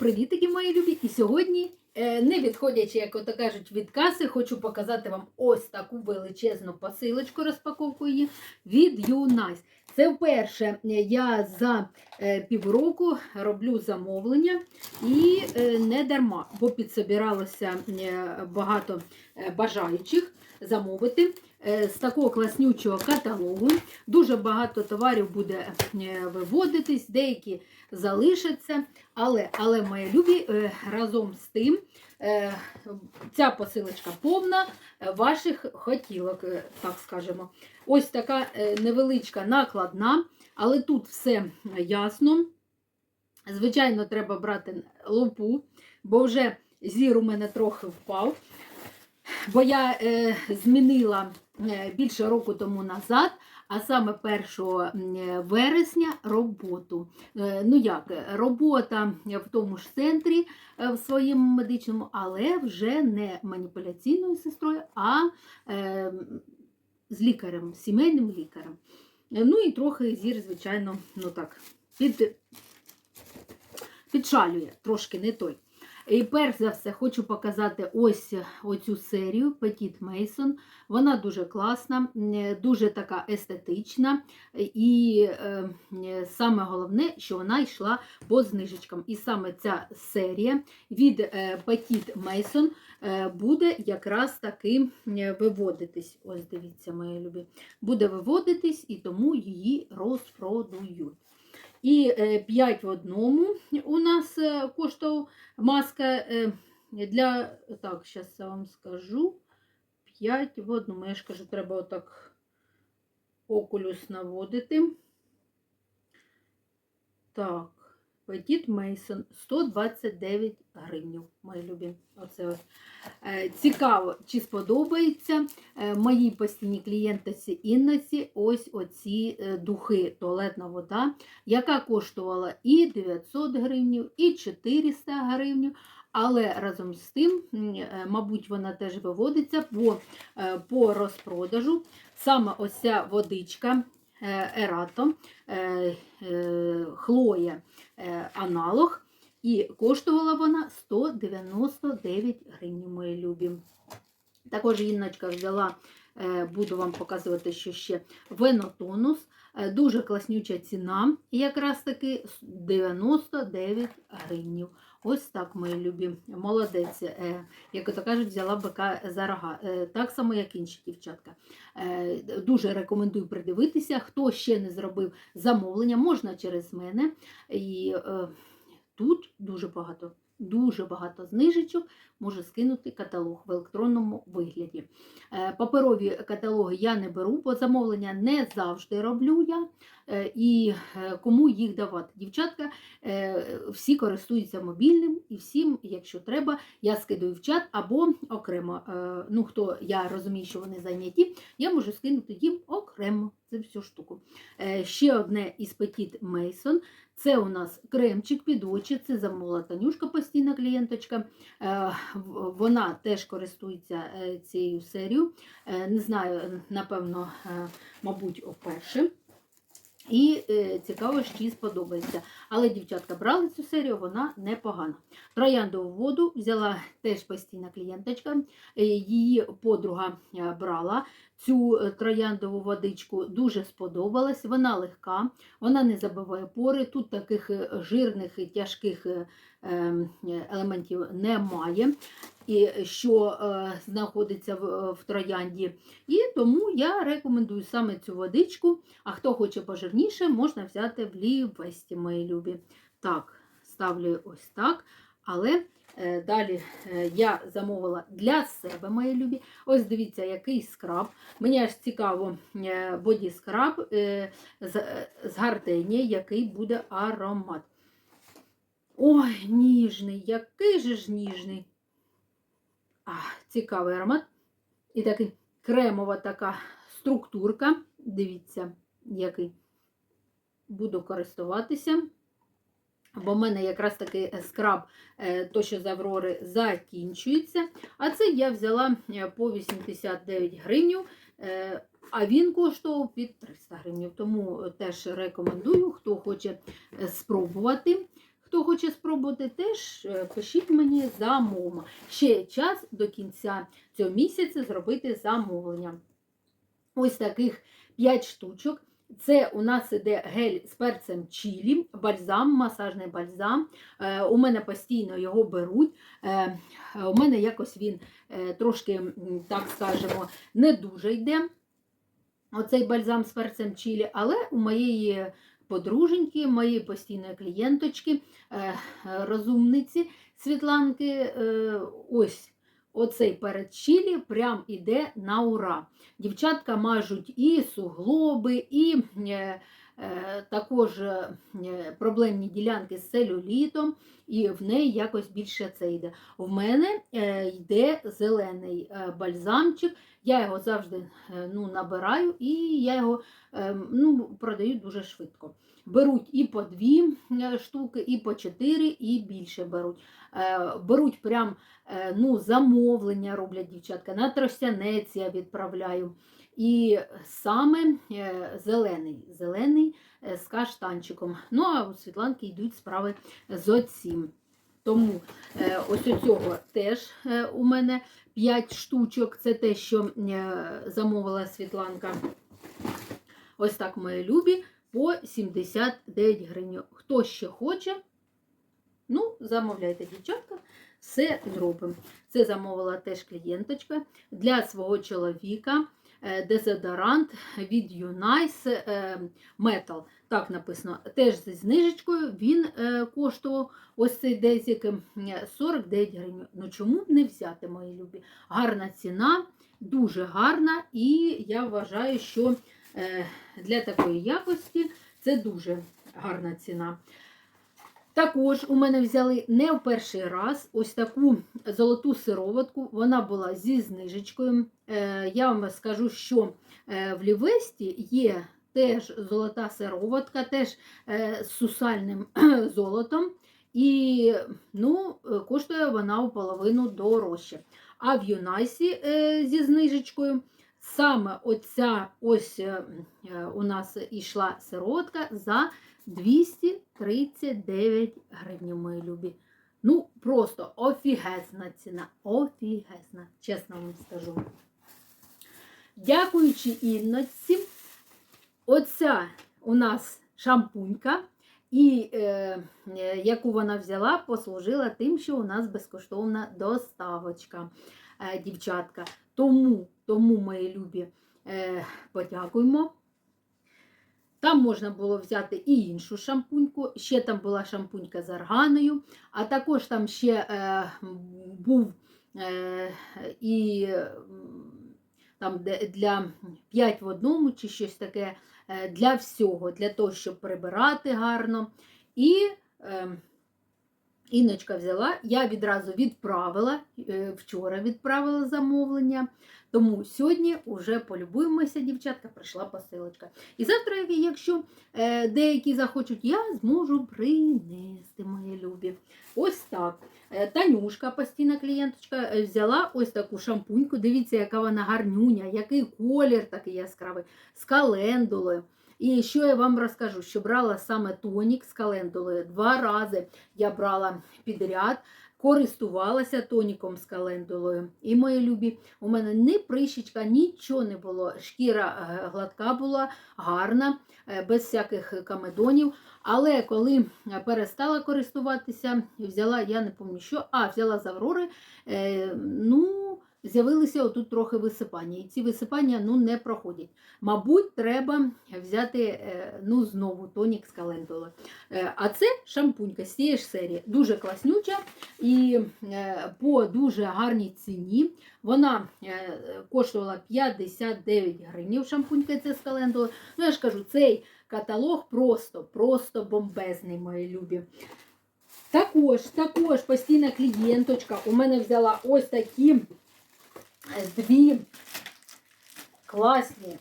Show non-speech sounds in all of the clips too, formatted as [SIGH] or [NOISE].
привітики, мої любі! І сьогодні, е, не відходячи, як ото кажуть, від каси, хочу показати вам ось таку величезну посилочку, розпаковку її від YouNice. Це вперше я за е, півроку роблю замовлення і е, не дарма, бо підсобиралося е, багато е, бажаючих замовити е, з такого класнючого каталогу. Дуже багато товарів буде е, виводитись, деякі залишаться. Але, але мої любі, е, разом з тим, е, ця посилочка повна е, ваших хотілок, е, так скажемо. Ось така е, невеличка накладна, але тут все ясно. Звичайно, треба брати лупу, бо вже зір у мене трохи впав. Бо я е, змінила е, більше року тому назад, а саме 1 вересня роботу. Е, ну як, робота в тому ж центрі е, в своєму медичному, але вже не маніпуляційною сестрою, а е, з лікарем, сімейним лікарем. Е, Ну і трохи зір, звичайно, ну так, під, підшалює, трошки не той. І перш за все хочу показати ось оцю серію Petit Mason. Вона дуже класна, е, дуже така естетична. І е, е, саме головне, що вона йшла по знижечкам. І саме ця серія від Petit Mason буде якраз таки виводитись. Ось дивіться, мої любі. Буде виводитись і тому її розпродують. І 5 в одному у нас е, коштував маска е, для. Так, зараз я вам скажу. 5 в одному. Я ж кажу, треба отак окулюс наводити. Так, Petit Mason 129 гривень, мої любі. Оце ось. Е, Цікаво, чи сподобається е, моїй постійній клієнтці Інносі ось оці е, духи туалетна вода, яка коштувала і 900 гривень, і 400 гривень. Але разом з тим, мабуть, вона теж виводиться по, по розпродажу. Саме ось ця водичка Ерато, е, е, Хлоя е, аналог. І коштувала вона 199 гривень, мої любі. Також Інночка взяла, е, буду вам показувати, що ще венотонус. Е, Дуже класнюча ціна, якраз таки 99 гривень. Ось так, мої любі. Молодець. Е, Як то кажуть, взяла бика за рога. Е, Так само, як інші дівчатка. Дуже рекомендую придивитися. Хто ще не зробив замовлення, можна через мене. І тут дуже багато. Дуже багато знижечок можу скинути каталог в електронному вигляді. Е, Паперові каталоги я не беру, бо замовлення не завжди роблю я. Е, І е, кому їх давати? Дівчатка е, всі користуються мобільним, і всім, якщо треба, я скидаю в чат або окремо. Ну, хто я розумію, що вони зайняті, я можу скинути їм окремо цю всю штуку. Ще одне із Petit Mason. Це у нас кремчик під очі, це замовила Танюшка, постійна клієнточка. Вона теж користується цією серією. Не знаю, напевно, мабуть, вперше. І е, цікаво, чи сподобається. Але дівчатка брали цю серію, вона непогана. Трояндову воду взяла теж постійна клієнточка. Е, Її подруга е, брала цю трояндову водичку, дуже сподобалась. Вона легка, вона не забиває пори. Тут таких жирних і тяжких ем, елементів немає, і що е, знаходиться в, в троянді. І тому я рекомендую саме цю водичку. А хто хоче пожирніше, можна взяти в лівесті, мої любі. Так, ставлю ось так. Але е, далі е, я замовила для себе, мої любі. Ось дивіться, який скраб. Мені аж цікаво боді скраб з, з гартенія, який буде аромат. Ой, ніжний, який же ж ніжний. А, цікавий аромат. І такий кремова така структурка. Дивіться, який буду користуватися. Бо в мене якраз таки скраб, е, то що з Аврори, закінчується. А це я взяла е, по 89 гривень, е, а він коштував під 300 гривень. Тому теж рекомендую, хто хоче е, спробувати. Хто хоче спробувати, теж е, пишіть мені замовлення. Ще час до кінця цього місяця зробити замовлення. Ось таких 5 штучок. Це у нас іде гель з перцем чілі, бальзам, масажний бальзам. Е, у мене постійно його беруть. Е, у мене якось він трошки, так скажемо, не дуже йде. Оцей бальзам з перцем чілі, але у моєї подруженьки, моєї постійної клієнточки, е, розумниці Світланки, е, ось оцей перед чилі прям іде на ура. Дівчатка мажуть і суглоби, і е, також е, проблемні ділянки з целюлітом, і в неї якось більше це йде. В мене е, йде зелений е, бальзамчик, я його завжди е, ну, набираю і я його е, ну, продаю дуже швидко. Беруть і по дві е, штуки, і по чотири, і більше беруть. Е, Беруть прям е, ну, замовлення роблять дівчатка, на тростянець я відправляю. І саме е, зелений, зелений е, з каштанчиком. Ну, а у Світланки йдуть справи з оцім. Тому е, ось у цього теж у мене 5 штучок. Це те, що замовила Світланка. Ось так, мої любі, по 79 гривень. Хто ще хоче, ну, замовляйте, дівчатка, все зробимо. Це замовила теж клієнточка для свого чоловіка. Е, Дезодорант від е, Metal. Так написано. Теж зі знижечкою він е, коштував ось цей дезік е, 49 гривень. Ну чому б не взяти, мої любі? Гарна ціна, дуже гарна, і я вважаю, що е, для такої якості це дуже гарна ціна. Також у мене взяли не в перший раз ось таку золоту сироватку. Вона була зі знижечкою. Е, Я вам скажу, що е, в Лівесті є теж золота сироватка, теж е, з сусальним [CLEARS THROAT] золотом. І ну, коштує вона у половину дорожче. А в Юнайсі зі знижечкою саме оця ось у нас ішла сироватка за 239 гривень, мої любі. Ну, просто офігезна ціна. Офігезна, чесно вам скажу. Дякуючи Інноці, оця у нас шампунька, і е, е, яку вона взяла, послужила тим, що у нас безкоштовна доставочка, е, дівчатка. Тому, тому мої любі, е, подякуємо. Там можна було взяти і іншу шампуньку, ще там була шампунька з арганою, а також там ще е, був е, і там для 5 в одному чи щось таке е, для всього, для того, щоб прибирати гарно. І е, Інночка взяла, я відразу відправила, е, вчора відправила замовлення. Тому сьогодні вже полюбуємося, дівчатка, прийшла посилочка. І завтра, якщо е, деякі захочуть, я зможу принести, мої любі. Ось так. Е, Танюшка, постійна клієнточка, взяла ось таку шампуньку. Дивіться, яка вона гарнюня, який колір такий яскравий, з календулою. І що я вам розкажу, що брала саме тонік з календулою. Два рази я брала підряд, користувалася тоніком з календулою. І мої любі, у мене ні прищечка, нічого не було. Шкіра е, гладка була, гарна, е, без всяких камедонів. Але коли перестала користуватися, взяла, я не пам'ятаю що, а взяла з Аврори, е, ну, з'явилися отут трохи висипання. І ці висипання ну, не проходять. Мабуть, треба взяти е, ну, знову тонік з календули. Е, А це шампунька з цієї ж серії. Дуже класнюча і е, по дуже гарній ціні. Вона коштувала 59 гривень шампунька ця з календули. Ну, я ж кажу, цей каталог просто, просто бомбезний, мої любі. Також, також постійна клієнточка у мене взяла ось такі дві класні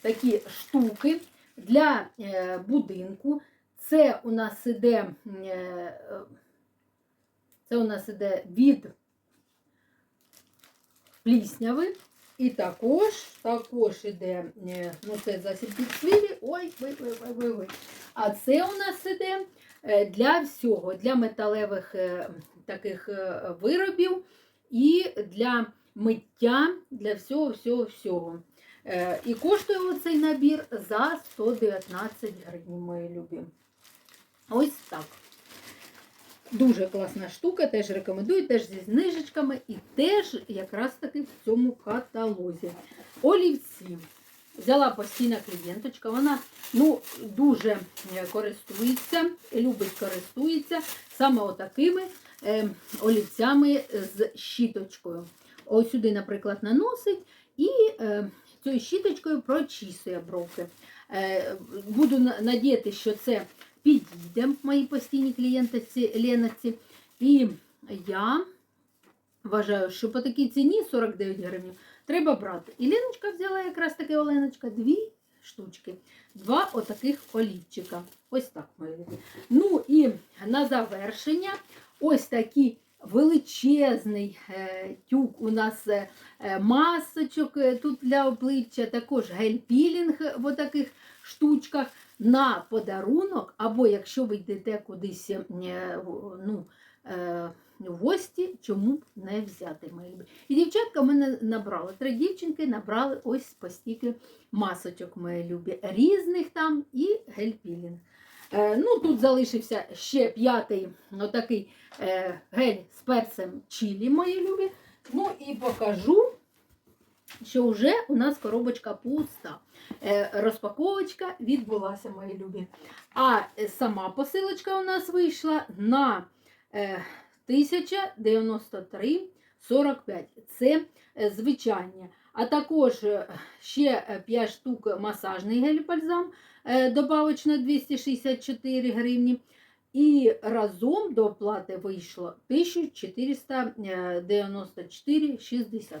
такі штуки для е, будинку. Це у нас іде, е, це у нас іде від плісняви. І також, також іде, е, ну це засіб від свиві. Ой, ой, ой, ой, ой. А це у нас іде для всього, для металевих таких виробів і для миття, для всього, всього, всього. Е, І коштує оцей набір за 119 гривень, мої любі. Ось так. Дуже класна штука, теж рекомендую, теж зі знижечками і теж якраз таки в цьому каталозі. Олівці. Взяла постійна клієнточка, вона ну, дуже е, користується, любить користується саме отакими е, олівцями з щіточкою. Ось сюди, наприклад, наносить і е, цією щіточкою прочісує бровки. Е, буду на- надіяти, що це підійде моїй постійній клієнтці Леноці. І я вважаю, що по такій ціні 49 гривень треба брати. І Леночка взяла якраз таки Оленочка дві штучки, два отаких олівчика. Ось так мої. Ну і на завершення ось такий величезний е, тюк у нас е, е, масочок тут для обличчя, також гель-пілінг в отаких штучках на подарунок, або якщо ви йдете кудись ну, в гості, чому б не взяти мої. І дівчатка мене набрали. Три дівчинки набрали ось по стільки масочок мої любі. Різних там і гель-пілінг. Ну, тут залишився ще п'ятий отакий гель з перцем чилі, мої любі. Ну і покажу, що вже у нас коробочка пуста. Е, розпаковочка відбулася, мої любі. А е, сама посилочка у нас вийшла на е, 1093,45. Це е, звичайні. А також е, ще 5 штук масажний гель-бальзам, е, добавочно 264 гривні. І разом до оплати вийшло 1494,60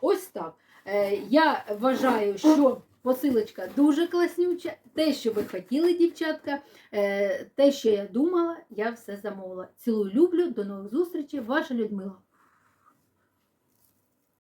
Ось так. Е, Я вважаю, що посилочка дуже класнюча. Те, що ви хотіли, дівчатка, е, те, що я думала, я все замовила. Цілую, люблю, до нових зустрічей. Ваша Людмила.